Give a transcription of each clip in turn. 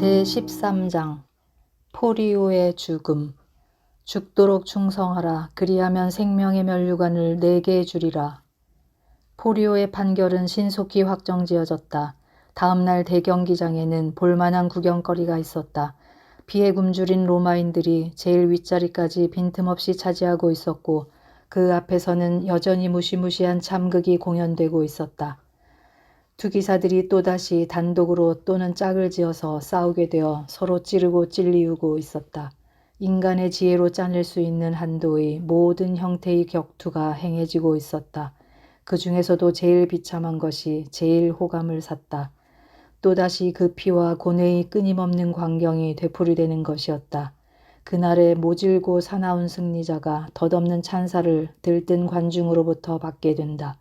제13장 포리오의 죽음 죽도록 충성하라 그리하면 생명의 면류관을 내게 주리라 포리오의 판결은 신속히 확정지어졌다. 다음 날 대경기장에는 볼만한 구경거리가 있었다. 비에 굶주린 로마인들이 제일 윗자리까지 빈틈없이 차지하고 있었고 그 앞에서는 여전히 무시무시한 참극이 공연되고 있었다. 투기사들이 또다시 단독으로 또는 짝을 지어서 싸우게 되어 서로 찌르고 찔리우고 있었다. 인간의 지혜로 짜낼 수 있는 한도의 모든 형태의 격투가 행해지고 있었다. 그 중에서도 제일 비참한 것이 제일 호감을 샀다. 또다시 그 피와 고뇌의 끊임없는 광경이 되풀이되는 것이었다. 그날의 모질고 사나운 승리자가 덧없는 찬사를 들뜬 관중으로부터 받게 된다.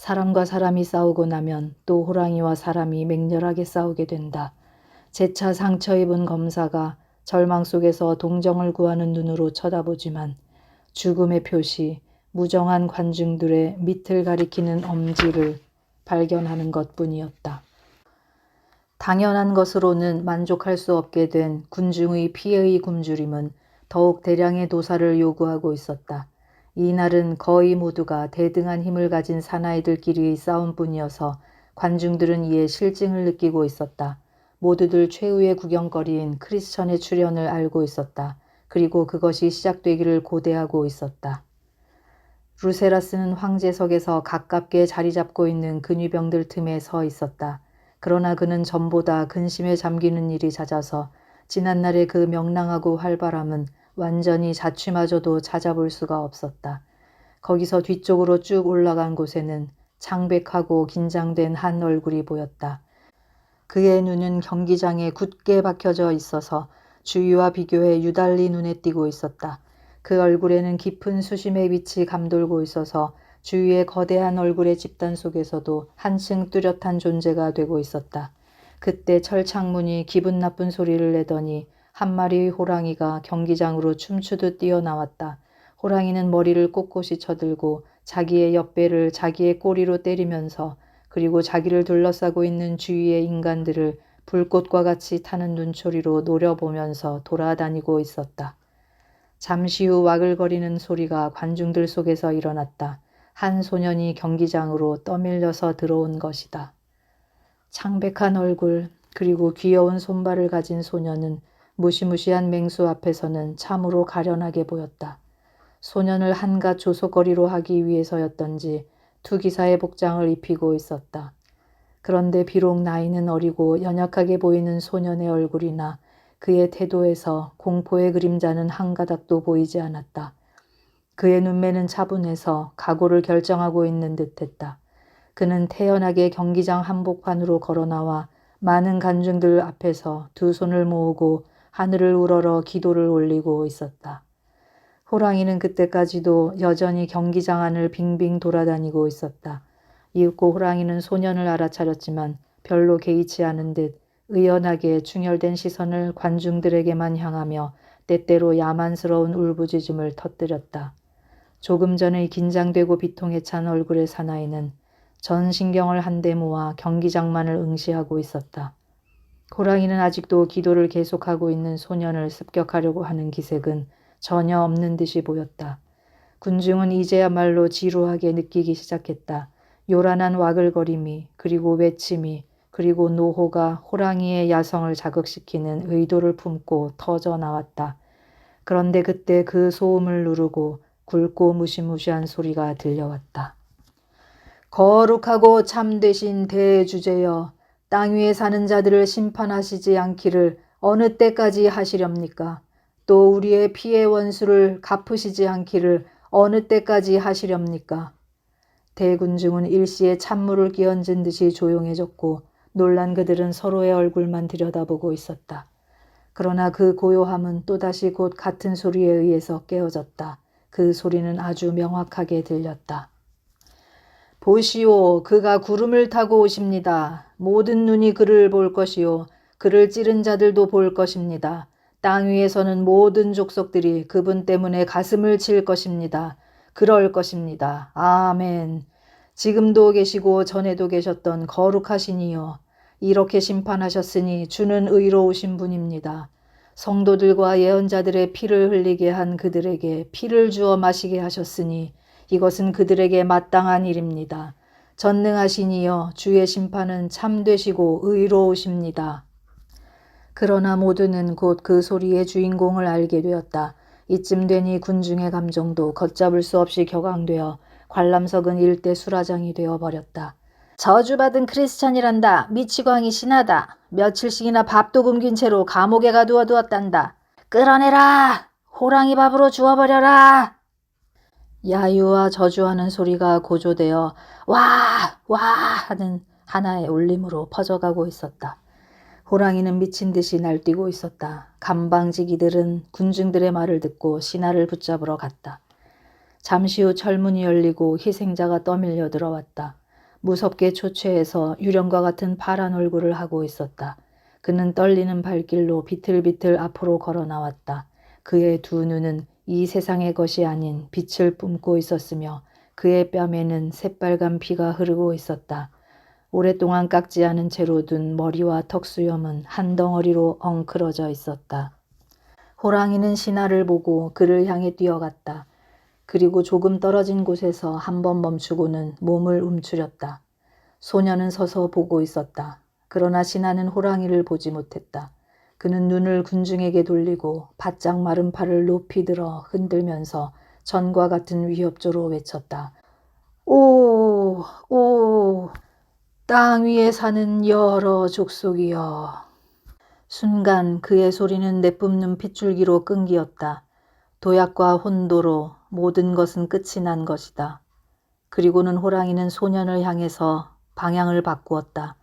사람과 사람이 싸우고 나면 또 호랑이와 사람이 맹렬하게 싸우게 된다. 재차 상처 입은 검사가 절망 속에서 동정을 구하는 눈으로 쳐다보지만 죽음의 표시, 무정한 관중들의 밑을 가리키는 엄지를 발견하는 것 뿐이었다. 당연한 것으로는 만족할 수 없게 된 군중의 피해의 굶주림은 더욱 대량의 도사를 요구하고 있었다. 이날은 거의 모두가 대등한 힘을 가진 사나이들끼리의 싸움뿐이어서 관중들은 이에 실증을 느끼고 있었다. 모두들 최후의 구경거리인 크리스천의 출현을 알고 있었다. 그리고 그것이 시작되기를 고대하고 있었다. 루세라스는 황제석에서 가깝게 자리 잡고 있는 근위병들 틈에 서 있었다. 그러나 그는 전보다 근심에 잠기는 일이 잦아서 지난날의 그 명랑하고 활발함은 완전히 자취마저도 찾아볼 수가 없었다. 거기서 뒤쪽으로 쭉 올라간 곳에는 창백하고 긴장된 한 얼굴이 보였다. 그의 눈은 경기장에 굳게 박혀져 있어서 주위와 비교해 유달리 눈에 띄고 있었다. 그 얼굴에는 깊은 수심의 빛이 감돌고 있어서 주위의 거대한 얼굴의 집단 속에서도 한층 뚜렷한 존재가 되고 있었다. 그때 철창문이 기분 나쁜 소리를 내더니 한 마리의 호랑이가 경기장으로 춤추듯 뛰어나왔다. 호랑이는 머리를 꼿꼿이 쳐들고 자기의 옆배를 자기의 꼬리로 때리면서 그리고 자기를 둘러싸고 있는 주위의 인간들을 불꽃과 같이 타는 눈초리로 노려보면서 돌아다니고 있었다. 잠시 후 와글거리는 소리가 관중들 속에서 일어났다. 한 소년이 경기장으로 떠밀려서 들어온 것이다. 창백한 얼굴 그리고 귀여운 손발을 가진 소년은 무시무시한 맹수 앞에서는 참으로 가련하게 보였다. 소년을 한갓 조속거리로 하기 위해서였던지 투기사의 복장을 입히고 있었다. 그런데 비록 나이는 어리고 연약하게 보이는 소년의 얼굴이나 그의 태도에서 공포의 그림자는 한 가닥도 보이지 않았다. 그의 눈매는 차분해서 각오를 결정하고 있는 듯했다. 그는 태연하게 경기장 한복판으로 걸어나와 많은 관중들 앞에서 두 손을 모으고 하늘을 우러러 기도를 올리고 있었다. 호랑이는 그때까지도 여전히 경기장 안을 빙빙 돌아다니고 있었다. 이윽고 호랑이는 소년을 알아차렸지만 별로 개의치 않은 듯 의연하게 충혈된 시선을 관중들에게만 향하며 때때로 야만스러운 울부짖음을 터뜨렸다. 조금 전의 긴장되고 비통에 찬 얼굴의 사나이는 전 신경을 한데 모아 경기장만을 응시하고 있었다. 호랑이는 아직도 기도를 계속하고 있는 소년을 습격하려고 하는 기색은 전혀 없는 듯이 보였다. 군중은 이제야말로 지루하게 느끼기 시작했다. 요란한 와글거림이 그리고 외침이 그리고 노호가 호랑이의 야성을 자극시키는 의도를 품고 터져 나왔다. 그런데 그때 그 소음을 누르고 굵고 무시무시한 소리가 들려왔다. 거룩하고 참되신 대주제여 땅 위에 사는 자들을 심판하시지 않기를 어느 때까지 하시렵니까? 또 우리의 피해 원수를 갚으시지 않기를 어느 때까지 하시렵니까? 대군중은 일시에 찬물을 끼얹은 듯이 조용해졌고 놀란 그들은 서로의 얼굴만 들여다보고 있었다. 그러나 그 고요함은 또다시 곧 같은 소리에 의해서 깨어졌다. 그 소리는 아주 명확하게 들렸다. 보시오, 그가 구름을 타고 오십니다. 모든 눈이 그를 볼 것이요. 그를 찌른 자들도 볼 것입니다. 땅 위에서는 모든 족속들이 그분 때문에 가슴을 칠 것입니다. 그럴 것입니다. 아멘. 지금도 계시고 전에도 계셨던 거룩하신 이여. 이렇게 심판하셨으니 주는 의로우신 분입니다. 성도들과 예언자들의 피를 흘리게 한 그들에게 피를 주어 마시게 하셨으니 이것은 그들에게 마땅한 일입니다. 전능하신 이여 주의 심판은 참되시고 의로우십니다. 그러나 모두는 곧 그 소리의 주인공을 알게 되었다. 이쯤 되니 군중의 감정도 걷잡을 수 없이 격앙되어 관람석은 일대 수라장이 되어 버렸다. 저주받은 크리스찬이란다. 미치광이 신하다. 며칠씩이나 밥도 굶긴 채로 감옥에 가두어 두었단다. 끌어내라! 호랑이 밥으로 주워버려라! 야유와 저주하는 소리가 고조되어 와! 와! 하는 하나의 울림으로 퍼져가고 있었다. 호랑이는 미친 듯이 날뛰고 있었다. 감방지기들은 군중들의 말을 듣고 신하를 붙잡으러 갔다. 잠시 후 철문이 열리고 희생자가 떠밀려 들어왔다. 무섭게 초췌해서 유령과 같은 파란 얼굴을 하고 있었다. 그는 떨리는 발길로 비틀비틀 앞으로 걸어 나왔다. 그의 두 눈은 이 세상의 것이 아닌 빛을 뿜고 있었으며 그의 뺨에는 새빨간 피가 흐르고 있었다. 오랫동안 깎지 않은 채로 둔 머리와 턱수염은 한 덩어리로 엉클어져 있었다. 호랑이는 신하를 보고 그를 향해 뛰어갔다. 그리고 조금 떨어진 곳에서 한 번 멈추고는 몸을 움츠렸다. 소녀는 서서 보고 있었다. 그러나 신하는 호랑이를 보지 못했다. 그는 눈을 군중에게 돌리고 바짝 마른 팔을 높이 들어 흔들면서 전과 같은 위협조로 외쳤다. 오, 오, 땅 위에 사는 여러 족속이여. 순간 그의 소리는 내뿜는 핏줄기로 끈기었다. 도약과 혼도로 모든 것은 끝이 난 것이다. 그리고는 호랑이는 소년을 향해서 방향을 바꾸었다.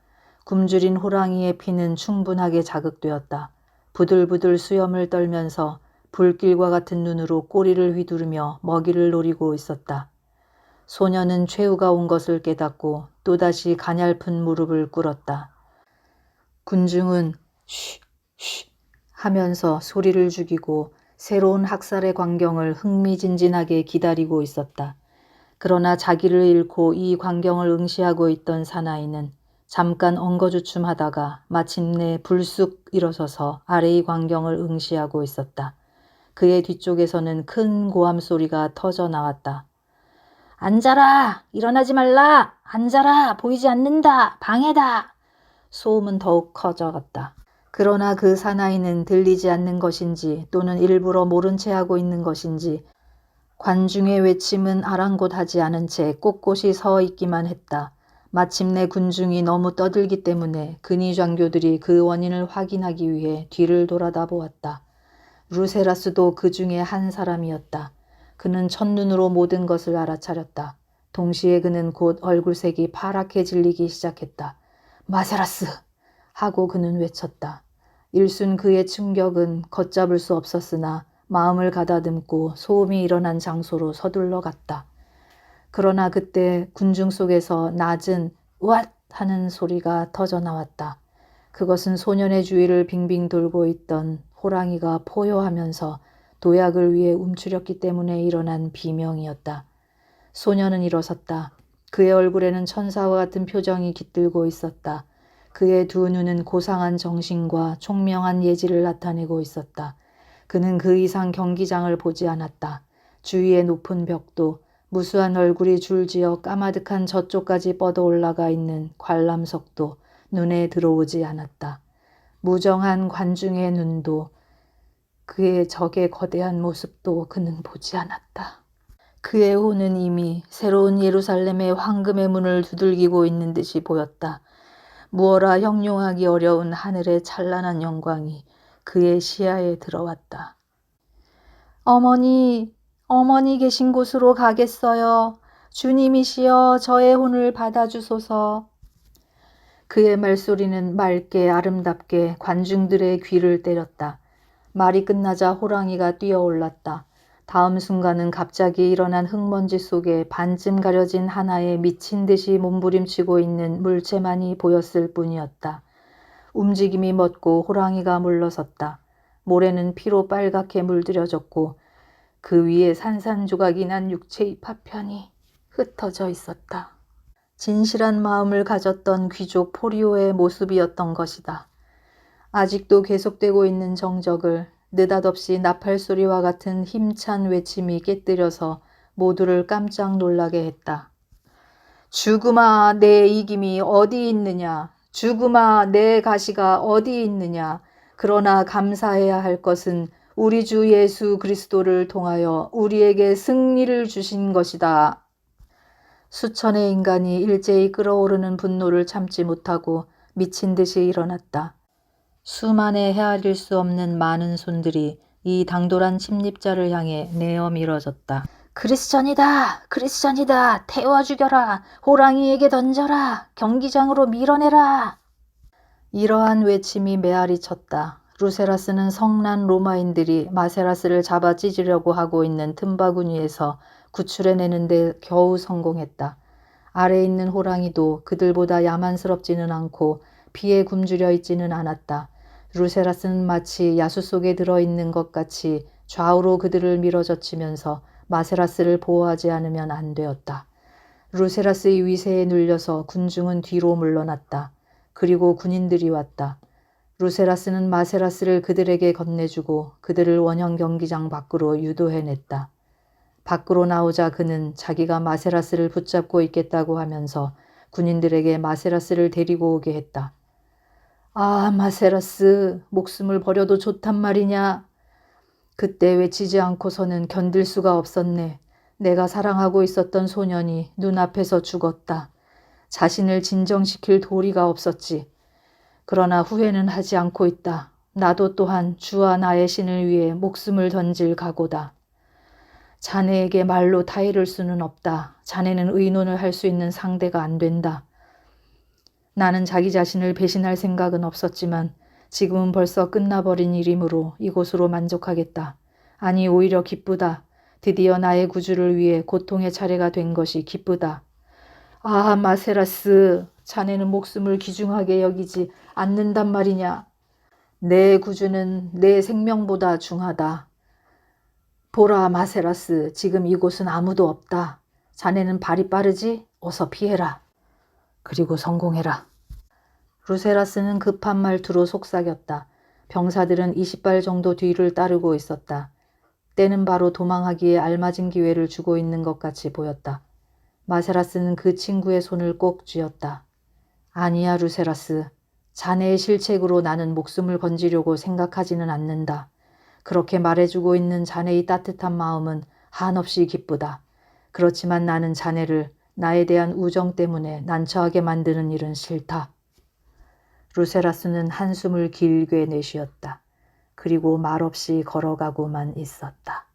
굶주린 호랑이의 피는 충분하게 자극되었다. 부들부들 수염을 떨면서 불길과 같은 눈으로 꼬리를 휘두르며 먹이를 노리고 있었다. 소년은 최후가 온 것을 깨닫고 또다시 가냘픈 무릎을 꿇었다. 군중은 쉬, 쉬 하면서 소리를 죽이고 새로운 학살의 광경을 흥미진진하게 기다리고 있었다. 그러나 자기를 잃고 이 광경을 응시하고 있던 사나이는 잠깐 엉거주춤하다가 마침내 불쑥 일어서서 아래의 광경을 응시하고 있었다. 그의 뒤쪽에서는 큰 고함 소리가 터져 나왔다. 앉아라! 일어나지 말라! 앉아라! 보이지 않는다! 방해다! 소음은 더욱 커져갔다. 그러나 그 사나이는 들리지 않는 것인지 또는 일부러 모른 채 하고 있는 것인지 관중의 외침은 아랑곳하지 않은 채 꼿꼿이 서 있기만 했다. 마침내 군중이 너무 떠들기 때문에 근위 장교들이 그 원인을 확인하기 위해 뒤를 돌아다 보았다. 루세라스도 그 중에 한 사람이었다. 그는 첫눈으로 모든 것을 알아차렸다. 동시에 그는 곧 얼굴색이 파랗게 질리기 시작했다. 마세라스! 하고 그는 외쳤다. 일순 그의 충격은 걷잡을 수 없었으나 마음을 가다듬고 소음이 일어난 장소로 서둘러 갔다. 그러나 그때 군중 속에서 낮은 왓 하는 소리가 터져 나왔다. 그것은 소년의 주위를 빙빙 돌고 있던 호랑이가 포효하면서 도약을 위해 움츠렸기 때문에 일어난 비명이었다. 소년은 일어섰다. 그의 얼굴에는 천사와 같은 표정이 깃들고 있었다. 그의 두 눈은 고상한 정신과 총명한 예지를 나타내고 있었다. 그는 그 이상 경기장을 보지 않았다. 주위의 높은 벽도 무수한 얼굴이 줄지어 까마득한 저쪽까지 뻗어 올라가 있는 관람석도 눈에 들어오지 않았다. 무정한 관중의 눈도 그의 적의 거대한 모습도 그는 보지 않았다. 그의 혼은 이미 새로운 예루살렘의 황금의 문을 두들기고 있는 듯이 보였다. 무어라 형용하기 어려운 하늘의 찬란한 영광이 그의 시야에 들어왔다. 어머니, 어머니 계신 곳으로 가겠어요. 주님이시여 저의 혼을 받아주소서. 그의 말소리는 맑게 아름답게 관중들의 귀를 때렸다. 말이 끝나자 호랑이가 뛰어올랐다. 다음 순간은 갑자기 일어난 흙먼지 속에 반쯤 가려진 하나의 미친 듯이 몸부림치고 있는 물체만이 보였을 뿐이었다. 움직임이 멎고 호랑이가 물러섰다. 모래는 피로 빨갛게 물들여졌고 그 위에 산산조각이 난 육체의 파편이 흩어져 있었다. 진실한 마음을 가졌던 귀족 포리오의 모습이었던 것이다. 아직도 계속되고 있는 정적을 느닷없이 나팔 소리와 같은 힘찬 외침이 깨뜨려서 모두를 깜짝 놀라게 했다. 죽음아 내 이김이 어디 있느냐 죽음아 내 가시가 어디 있느냐 그러나 감사해야 할 것은 우리 주 예수 그리스도를 통하여 우리에게 승리를 주신 것이다. 수천의 인간이 일제히 끓어오르는 분노를 참지 못하고 미친 듯이 일어났다. 수만의 헤아릴 수 없는 많은 손들이 이 당돌한 침입자를 향해 내어 밀어졌다. 크리스천이다! 크리스천이다! 태워 죽여라! 호랑이에게 던져라! 경기장으로 밀어내라! 이러한 외침이 메아리 쳤다. 루세라스는 성난 로마인들이 마세라스를 잡아 찢으려고 하고 있는 틈바구니에서 구출해내는 데 겨우 성공했다. 아래 있는 호랑이도 그들보다 야만스럽지는 않고 피에 굶주려 있지는 않았다. 루세라스는 마치 야수 속에 들어있는 것 같이 좌우로 그들을 밀어젖히면서 마세라스를 보호하지 않으면 안 되었다. 루세라스의 위세에 눌려서 군중은 뒤로 물러났다. 그리고 군인들이 왔다. 루세라스는 마세라스를 그들에게 건네주고 그들을 원형 경기장 밖으로 유도해냈다. 밖으로 나오자 그는 자기가 마세라스를 붙잡고 있겠다고 하면서 군인들에게 마세라스를 데리고 오게 했다. 아, 마세라스, 목숨을 버려도 좋단 말이냐? 그때 외치지 않고서는 견딜 수가 없었네. 내가 사랑하고 있었던 소년이 눈앞에서 죽었다. 자신을 진정시킬 도리가 없었지. 그러나 후회는 하지 않고 있다. 나도 또한 주와 나의 신을 위해 목숨을 던질 각오다. 자네에게 말로 타이를 수는 없다. 자네는 의논을 할 수 있는 상대가 안 된다. 나는 자기 자신을 배신할 생각은 없었지만 지금은 벌써 끝나버린 일이므로 이곳으로 만족하겠다. 아니 오히려 기쁘다. 드디어 나의 구주를 위해 고통의 차례가 된 것이 기쁘다. 아 마세라스 자네는 목숨을 귀중하게 여기지 않는단 말이냐. 내 구주는 내 생명보다 중하다. 보라 마세라스 지금 이곳은 아무도 없다. 자네는 발이 빠르지? 어서 피해라. 그리고 성공해라. 루세라스는 급한 말투로 속삭였다. 병사들은 20발 정도 뒤를 따르고 있었다. 때는 바로 도망하기에 알맞은 기회를 주고 있는 것 같이 보였다. 마세라스는 그 친구의 손을 꼭 쥐었다. 아니야, 루세라스. 자네의 실책으로 나는 목숨을 건지려고 생각하지는 않는다. 그렇게 말해주고 있는 자네의 따뜻한 마음은 한없이 기쁘다. 그렇지만 나는 자네를 나에 대한 우정 때문에 난처하게 만드는 일은 싫다. 루세라스는 한숨을 길게 내쉬었다. 그리고 말없이 걸어가고만 있었다.